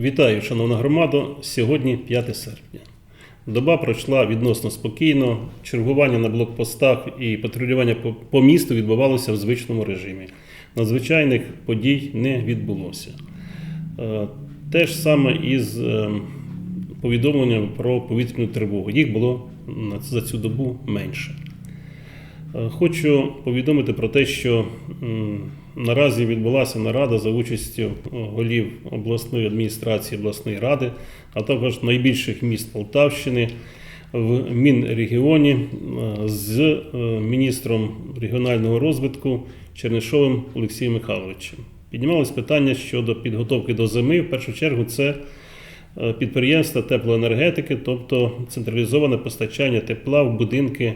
Вітаю, шановна громада. Сьогодні 5 серпня. Доба пройшла відносно спокійно. Чергування на блокпостах і патрулювання по, місту відбувалося в звичному режимі. Надзвичайних подій не відбулося. Е, Те ж саме із е, повідомленням про повітряну тривогу. Їх було за цю добу менше. Е, Хочу повідомити про те, що наразі відбулася нарада за участю е, голів обласної адміністрації обласної ради, а також найбільших міст Полтавщини в Мінрегіоні е, з е, міністром регіонального розвитку Чернишовим Олексієм Михайловичем. Піднімалось питання щодо підготовки до зими. В першу чергу це підприємства теплоенергетики, тобто централізоване постачання тепла в будинки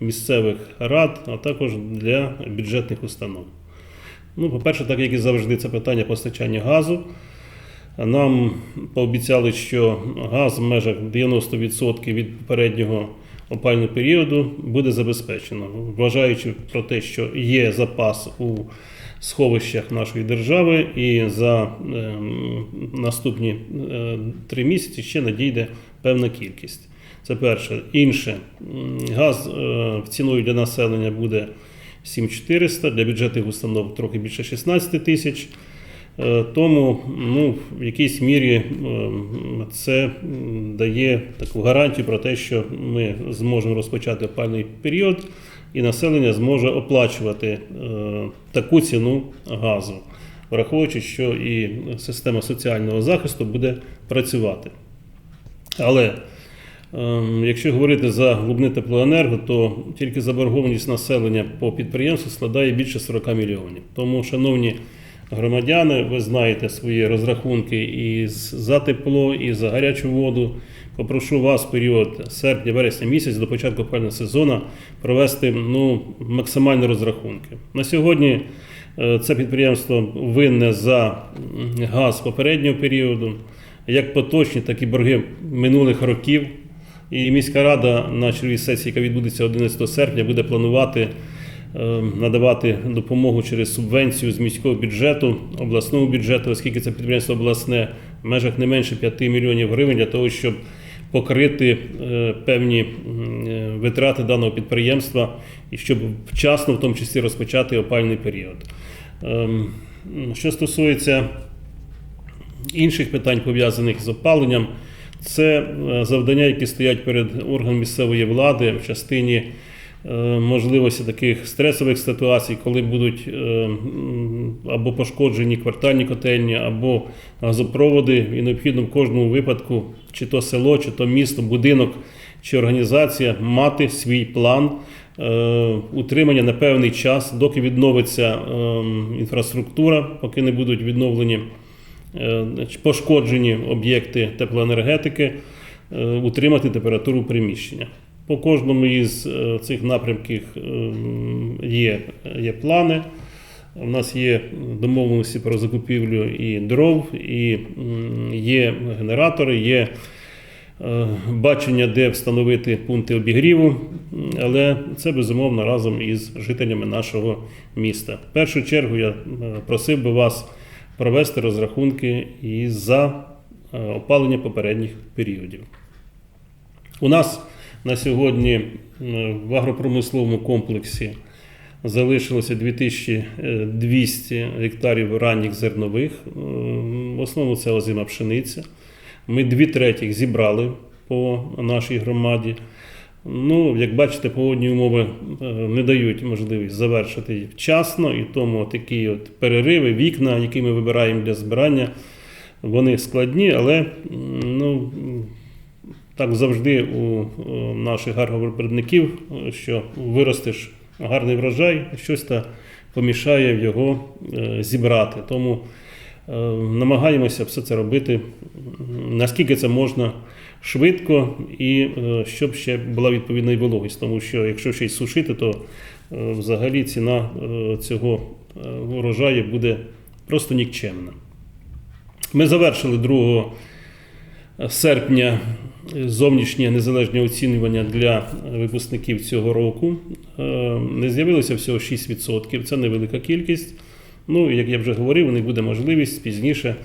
місцевих рад, а також для бюджетних установ. Ну, по-перше, так як і завжди, це питання постачання газу. Нам пообіцяли, що газ в межах 90% від попереднього опального періоду буде забезпечено, вважаючи про те, що є запас у сховищах нашої держави, і за ем, наступні е, три місяці ще надійде певна кількість. Це перше. Інше, газ е, ціною для населення буде 7400, для бюджетних установ трохи більше 16 тисяч. Е, Тому ну, в якійсь мірі е, це дає таку гарантію про те, що ми зможемо розпочати опальний період, і населення зможе оплачувати е, таку ціну газу, враховуючи, що і система соціального захисту буде працювати. Але якщо говорити за Глубне теплоенерго, то тільки заборгованість населення по підприємству складає більше 40 мільйонів. Тому, шановні громадяни, ви знаєте свої розрахунки і за тепло, і за гарячу воду. Попрошу вас в період серпня-вересня місяць до початку опалювального сезону провести ну, максимальні розрахунки. На сьогодні е, це підприємство винне за газ попереднього періоду, як поточні, так і борги минулих років. І міська рада на черговій сесії, яка відбудеться 11 серпня, буде планувати е, надавати допомогу через субвенцію з міського бюджету, обласного бюджету, оскільки це підприємство обласне в межах не менше 5 мільйонів гривень для того, щоб покрити е, певні е, витрати даного підприємства і щоб вчасно, в тому числі, розпочати опальний період. Ем, Що стосується інших питань, пов'язаних з опаленням, це е, завдання, які стоять перед органом місцевої влади в частині е, можливості таких стресових ситуацій, коли будуть е, або пошкоджені квартальні котельні, або газопроводи, і необхідно в кожному випадку, чи то село, чи то місто, будинок чи організація мати свій план. Утримання на певний час, доки відновиться е, інфраструктура, поки не будуть відновлені пошкоджені об'єкти теплоенергетики, е, утримати температуру приміщення. По кожному із е, цих напрямків е, є, є плани. У нас є домовленості про закупівлю і дров, і є генератори, є е, бачення, де встановити пункти обігріву, але це безумовно разом із жителями нашого міста. В першу чергу я е, просив би вас провести розрахунки і за е, опалення попередніх періодів. У нас на сьогодні е, в агропромисловому комплексі залишилося 2200 гектарів ранніх зернових. Е, В основному це озима пшениця. Ми дві третіх зібрали по нашій громаді. Ну, як бачите, погодні умови е, не дають можливість завершити вчасно, і тому такі от перериви, вікна, які ми вибираємо для збирання, вони складні, але ну, так завжди у е, наших агровиробників, е, що виростеш гарний врожай, щось та помішає його зібрати. Тому намагаємося все це робити наскільки це можна швидко і е, щоб ще була відповідна і вологість. Тому що якщо ще й сушити, то е, взагалі ціна е, цього урожаю буде просто нікчемна. Ми завершили 2 серпня зовнішнє незалежне оцінювання для випускників цього року. Не з'явилося всього 6%, це невелика кількість. Ну, як я вже говорив, у них буде можливість пізніше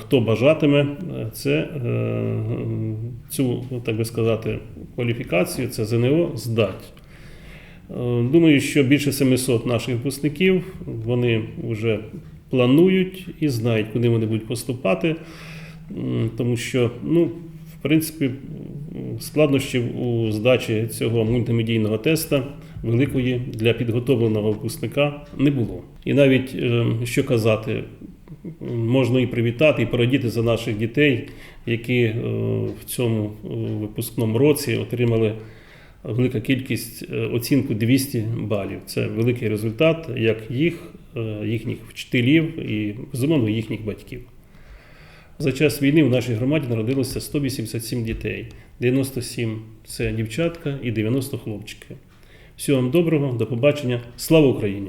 хто бажатиме е, це, е, цю, так би сказати, кваліфікацію, це ЗНО здати. Е, Думаю, що більше 700 наших випускників вони вже планують і знають, куди вони будуть поступати, тому що, ну, в принципі, складнощів у здачі цього мультимедійного теста великої для підготовленого випускника не було. І навіть е, що казати, можна і привітати, і порадіти за наших дітей, які е, в цьому е, випускному році отримали велика кількість е, оцінку 200 балів. Це великий результат як їх, їхніх вчителів і безумовно їхніх батьків. За час війни в нашій громаді народилося 187 дітей. 97 це дівчатка і 90 хлопчики. Всього вам доброго, до побачення. Слава Україні!